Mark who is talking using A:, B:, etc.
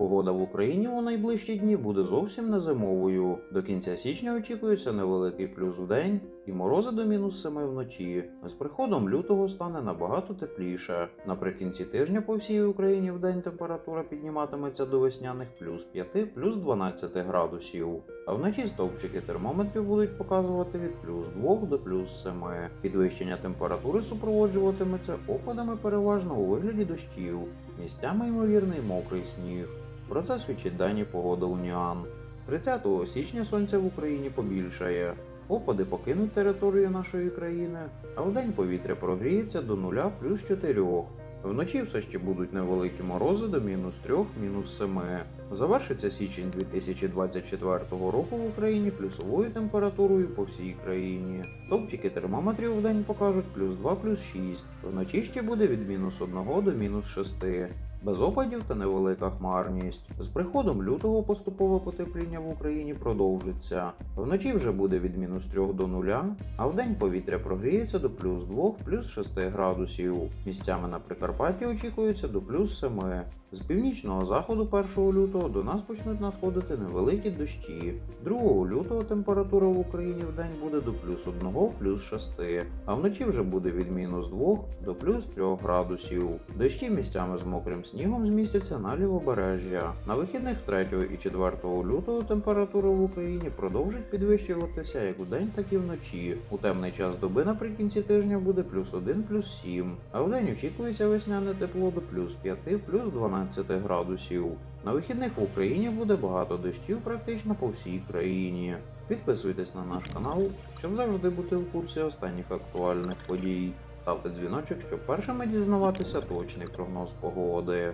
A: Погода в Україні у найближчі дні буде зовсім не зимовою. До кінця січня очікується невеликий плюс в день і морози до мінус 7 вночі. З приходом лютого стане набагато тепліше. Наприкінці тижня по всій Україні в день температура підніматиметься до весняних плюс 5, плюс 12 градусів. А вночі стовпчики термометрів будуть показувати від плюс 2 до плюс 7. Підвищення температури супроводжуватиметься опадами переважно у вигляді дощів, місцями ймовірний мокрий сніг. Про це свідчить дані погода Уніан. 30 січня сонця в Україні побільшає. Опади покинуть територію нашої країни, а вдень повітря прогріється до 0 плюс 4. Вночі все ще будуть невеликі морози до мінус 3, мінус 7. Завершиться січень 2024 року в Україні плюсовою температурою по всій країні. Топчики термометрів в день покажуть плюс 2, плюс 6. Вночі ще буде від мінус 1 до мінус 6. Без опадів та невелика хмарність. З приходом лютого поступове потепління в Україні продовжиться. Вночі вже буде від мінус 3 до 0, а вдень повітря прогріється до плюс 2, плюс 6 градусів. Місцями на Прикарпатті очікується до плюс 7. З північного заходу 1 лютого до нас почнуть надходити невеликі дощі. 2 лютого температура в Україні в день буде до плюс 1, плюс 6, а вночі вже буде від мінус 2 до плюс 3 градусів. Дощі місцями з мокрим снігом змістяться на лівобережжя. На вихідних 3 і 4 лютого температура в Україні продовжить підвищуватися як вдень, так і вночі. У темний час доби наприкінці тижня буде плюс 1, плюс 7, а вдень очікується весняне тепло до плюс 5, плюс 12 градусів. На вихідних в Україні буде багато дощів практично по всій країні. Підписуйтесь на наш канал, щоб завжди бути в курсі останніх актуальних подій. Ставте дзвіночок, щоб першими дізнаватися точний прогноз погоди.